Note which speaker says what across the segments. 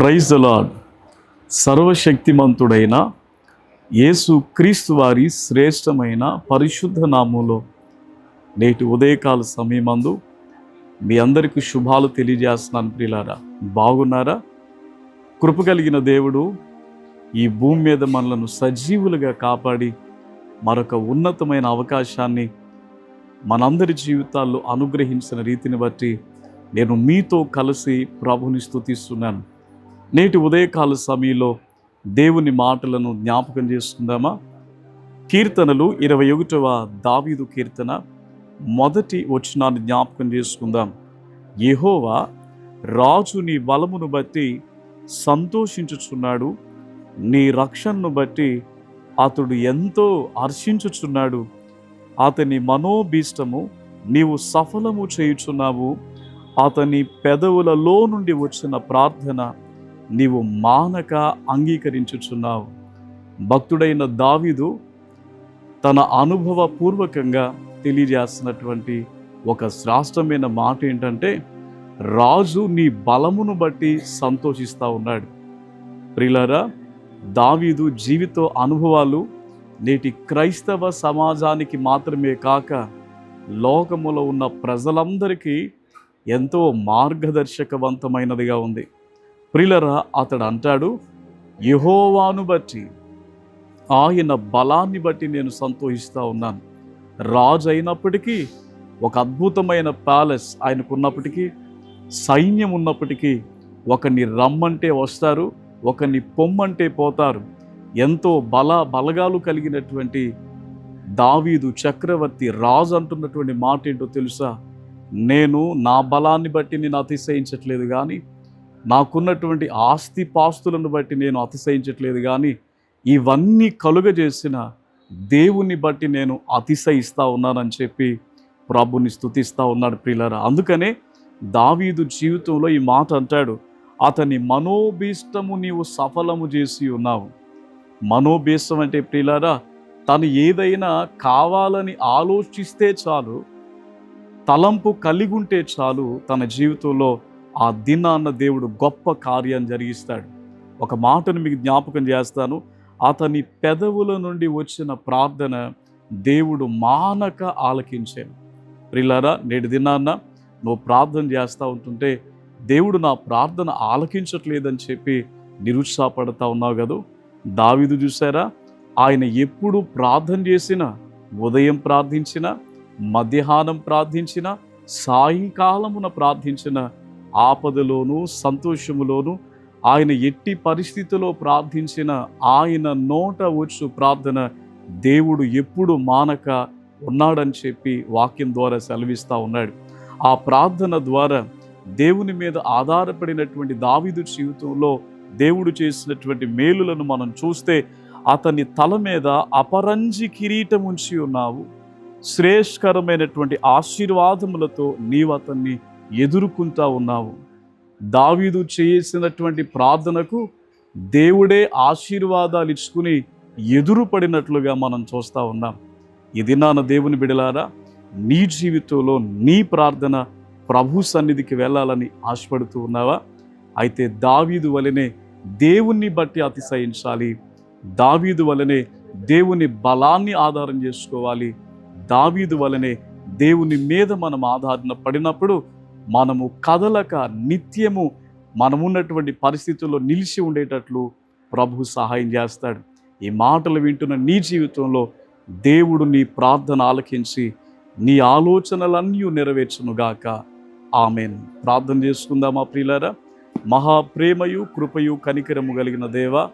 Speaker 1: Praise lord సర్వశక్తిమంతుడైన యేసు క్రీస్తు వారి శ్రేష్టమైన పరిశుద్ధ నామంలో నేటి ఉదయకాల సమయమందు మీ అందరికీ శుభాలు తెలియజేస్తున్నాను ప్రియులారా. బాగున్నారా? కృప కలిగిన దేవుడు ఈ భూమి మీద మనలను సజీవులుగా కాపాడి మరొక ఉన్నతమైన అవకాశాన్ని మనందరి జీవితాల్లో అనుగ్రహించిన రీతిని బట్టి నేను మీతో కలిసి ప్రభుని స్థుతిస్తున్నాను నేటి ఉదయకాల సమయంలో దేవుని మాటలను జ్ఞాపకం చేసుకుందామా? కీర్తనలు ఇరవై ఒకటవ దావీదు కీర్తన మొదటి వచనాన్ని జ్ఞాపకం చేసుకుందాం. యహోవా రాజు నీ బలమును బట్టి సంతోషించుచున్నాడు. నీ రక్షణను బట్టి అతడు ఎంతో హర్షించుచున్నాడు. అతని మనోభీష్టము నీవు సఫలము చేయుచున్నావు. అతని పెదవులలో నుండి వచ్చిన ప్రార్థన నీవు మానక అంగీకరించుచున్నావు. భక్తుడైన దావీదు తన అనుభవపూర్వకంగా తెలియజేస్తున్నటువంటి ఒక శ్రాష్టమైన మాట ఏంటంటే రాజు నీ బలమును బట్టి సంతోషిస్తూ ఉన్నాడు. ప్రిలరా దావీదు జీవిత అనుభవాలు నేటి క్రైస్తవ సమాజానికి మాత్రమే కాక లోకములో ఉన్న ప్రజలందరికీ ఎంతో మార్గదర్శకవంతమైనదిగా ఉంది. ప్రిలరా అతడు అంటాడు యహోవాను బట్టి ఆయన బలాన్ని బట్టి నేను సంతోషిస్తూ ఉన్నాను. రాజు అయినప్పటికీ ఒక అద్భుతమైన ప్యాలెస్ ఆయనకున్నప్పటికీ సైన్యం ఉన్నప్పటికీ ఒకరిని రమ్మంటే వస్తారు ఒకరిని పొమ్మంటే పోతారు. ఎంతో బల బలగాలు కలిగినటువంటి దావీదు చక్రవర్తి రాజు అంటున్నటువంటి మాట ఏంటో తెలుసా? నేను నా బలాన్ని బట్టి నేను అతిశయించట్లేదు కానీ నాకున్నటువంటి ఆస్తి పాస్తులను బట్టి నేను అతిశయించట్లేదు కానీ ఇవన్నీ కలుగజేసిన దేవుని బట్టి నేను అతిశయిస్తూ ఉన్నానని చెప్పి ప్రభుని స్థుతిస్తూ ఉన్నాడు ప్రియులారా. అందుకనే దావీదు జీవితంలో ఈ మాట అంటాడు అతని మనోభీష్టము నీవు సఫలము చేసి ఉన్నావు. మనోభీష్టం అంటే ప్రియులారా తను ఏదైనా కావాలని ఆలోచిస్తే చాలు తలంపు కలిగి ఉంటే చాలు తన జీవితంలో ఆ దినాన్న దేవుడు గొప్ప కార్యం జరిగిస్తాడు. ఒక మాటను మీకు జ్ఞాపకం చేస్తాను. అతని పెదవుల నుండి వచ్చిన ప్రార్థన దేవుడు మానక ఆలకించాను ప్రిల్లారా నేటి దినాన్న నువ్వు ప్రార్థన చేస్తూ ఉంటుంటే దేవుడు నా ప్రార్థన ఆలకించట్లేదని చెప్పి నిరుత్సాహపడతా ఉన్నావు కదా? దావిదు చూసారా ఆయన ఎప్పుడు ప్రార్థన చేసినా ఉదయం ప్రార్థించిన మధ్యాహ్నం ప్రార్థించిన సాయంకాలమున ప్రార్థించిన ఆపదలోనూ సంతోషములోనూ ఆయన ఎట్టి పరిస్థితిలో ప్రార్థించిన ఆయన నోట వచ్చు ప్రార్థన దేవుడు ఎప్పుడు మానక ఉన్నాడని చెప్పి వాక్యం ద్వారా సెలవిస్తూ ఉన్నాడు. ఆ ప్రార్థన ద్వారా దేవుని మీద ఆధారపడినటువంటి దావిదు జీవితంలో దేవుడు చేసినటువంటి మేలులను మనం చూస్తే అతని తల మీద అపరంజి కిరీటం ఉంచి ఉన్నావు. శ్రేష్కరమైనటువంటి ఆశీర్వాదములతో నీవు అతన్ని ఎదుర్కొంటా ఉన్నావు. దావీదు చేసినటువంటి ప్రార్థనకు దేవుడే ఆశీర్వాదాలు ఇచ్చుకుని ఎదురుపడినట్లుగా మనం చూస్తూ ఉన్నాం. ఇది నాన్న దేవుని బిడలారా నీ జీవితంలో నీ ప్రార్థన ప్రభు సన్నిధికి వెళ్ళాలని ఆశపడుతూ ఉన్నావా? అయితే దావీదు వలనే దేవుణ్ణి బట్టి అతిశయించాలి. దావీదు వలనే దేవుని బలాన్ని ఆధారం చేసుకోవాలి. దావీదు వలనే దేవుని మీద మనం ఆధారణ పడినప్పుడు మనము కదలక నిత్యము మనమున్నటువంటి పరిస్థితుల్లో నిలిచి ఉండేటట్లు ప్రభు సహాయం చేస్తాడు. ఈ మాటలు వింటున్న నీ జీవితంలో దేవుడు నీ ప్రార్థన ఆలకించి నీ ఆలోచనలన్నీ నెరవేర్చునుగాక ఆమెన్. ప్రార్థన చేసుకుందామా ప్రియులారా? మహాప్రేమయు కృపయు కనికరము కలిగిన దేవ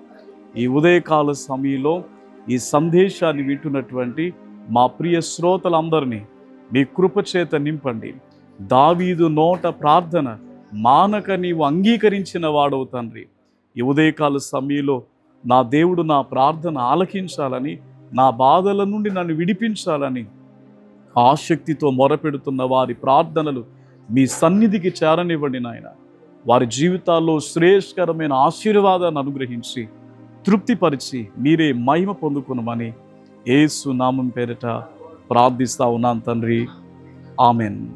Speaker 1: ఈ ఉదయకాల సమయంలో ఈ సందేశాన్ని వింటున్నటువంటి మా ప్రియ శ్రోతలందరినీ మీ కృపచేత నింపండి. దావీదు నోట ప్రార్థన మానక నీవు అంగీకరించిన వాడవు తండ్రి. ఈ ఉదయకాల సమయంలో నా దేవుడు నా ప్రార్థన ఆలకించాలని నా బాధల నుండి నన్ను విడిపించాలని ఆసక్తితో మొరపెడుతున్న వారి ప్రార్థనలు మీ సన్నిధికి చేరనివ్వండి నాయన. వారి జీవితాల్లో శ్రేష్కరమైన ఆశీర్వాదాన్ని అనుగ్రహించి తృప్తిపరిచి మీరే మహిమ పొందుకునమని ఏసు నామం పేరిట ప్రార్థిస్తా ఉన్నాను తండ్రి. ఆమెన్.